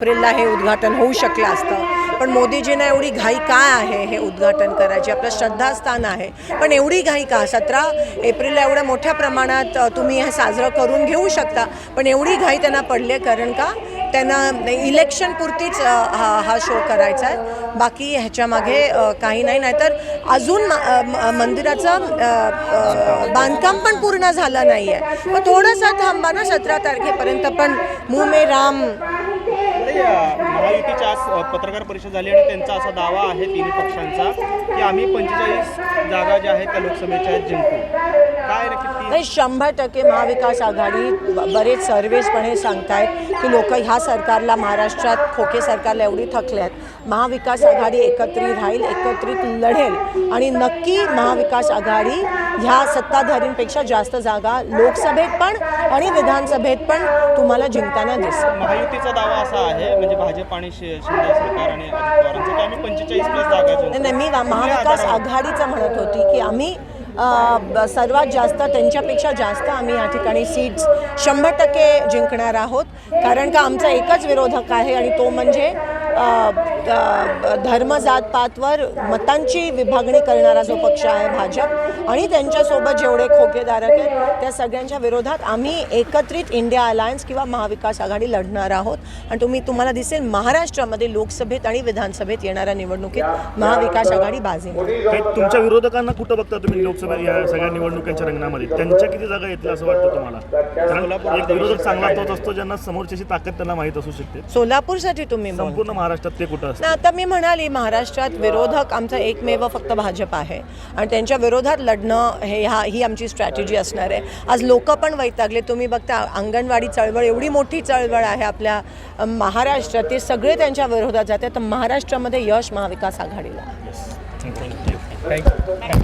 एप्रिलला हे उद्घाटन होऊ शकलं असतं. पण मोदीजींना एवढी घाई काय आहे हे उद्घाटन करायची? आपलं श्रद्धास्थान आहे. पण एवढी घाई का? सतरा एप्रिलला एवढ्या मोठ्या प्रमाणात तुम्ही हे साजरं करून घेऊ शकता. पण एवढी घाई त्यांना पडली आहे कारण का? त्यांना इलेक्शन पुरतीच हा हा शो करायचा आहे. बाकी ह्याच्यामागे काही नाही. नाहीतर अजून म- मंदिराचं बांधकाम पण पूर्ण झालं नाही आहे मग थोडंसं थांबा ना सतरा तारखेपर्यंत. पण मु मे राम. म्हणजे, ताई, महायुतीची आज पत्रकार परिषद झाली आणि त्यांचा असा दावा आहे तिन्ही पक्षांचा की आम्ही पंचेचाळीस जागा ज्या आहेत त्या लोकसभेच्या आहेत जिंकू. काय नक्की नाही शंभर टक्के महाविकास आघाडी बरेच सर्वेस पण हे सांगतायत की लोक ह्या सरकारला महाराष्ट्रात खोके सरकारला एवढी थकले आहेत. महाविकास आघाडी एकत्रित राहील एकत्रित लढेल. आणि नक्की महाविकास आघाडी ह्या सत्ताधारींपेक्षा जास्त जागा लोकसभेत पण आणि विधानसभेत पण तुम्हाला जिंकताना दिसेल महायुतीचा दावा असा आहे म्हणजे भाजप आणि शिंदे सरकार आणि आम्ही पंचेचाळीस प्लस जागा नाही मी महाविकास? आघाडीचं म्हणत होती की आम्ही सर्वात जास्त त्यांच्यापेक्षा जास्त आम्ही या ठिकाणी सीट्स शंभर टक्के जिंकणार आहोत. कारण का आमचा एकच विरोधक आहे आणि तो म्हणजे धर्म जात पातवर मतांची विभागणी करणारा जो पक्ष आहे भाजप आणि त्यांच्यासोबत जेवढे खोकेधारक आहेत त्या सगळ्यांच्या विरोधात आम्ही एकत्रित इंडिया अलायन्स किंवा महाविकास आघाडी लढणार आहोत. आणि तुम्ही तुम्हाला दिसेल महाराष्ट्रामध्ये लोकसभेत आणि विधानसभेत येणाऱ्या निवडणुकीत महाविकास आघाडी बाजी. तुमच्या विरोधकांना कुठं बघता तुम्ही लोकसभा या सगळ्या निवडणुकांच्या रंगणामध्ये? त्यांच्या किती जागा येतील असं वाटतं तुम्हाला? एक विरोधक चांगला तोच असतो ज्यांना समोरच्याची ताकद त्यांना माहीत असू शकते. सोलापूरसाठी तुम्ही. संपूर्ण महाराष्ट्रात ते कुठं असतं? ना आता मी म्हणाली महाराष्ट्रात विरोधक आमचा एकमेव फक्त भाजप आहे. आणि त्यांच्या विरोधात लढणं हे हा ही आमची स्ट्रॅटेजी असणार आहे. आज लोक पण वैतागले. तुम्ही बघता अंगणवाडी चळवळ एवढी मोठी चळवळ आहे आपल्या महाराष्ट्रात ते सगळे त्यांच्या विरोधात जाते तर महाराष्ट्रामध्ये यश महाविकास आघाडीला. You.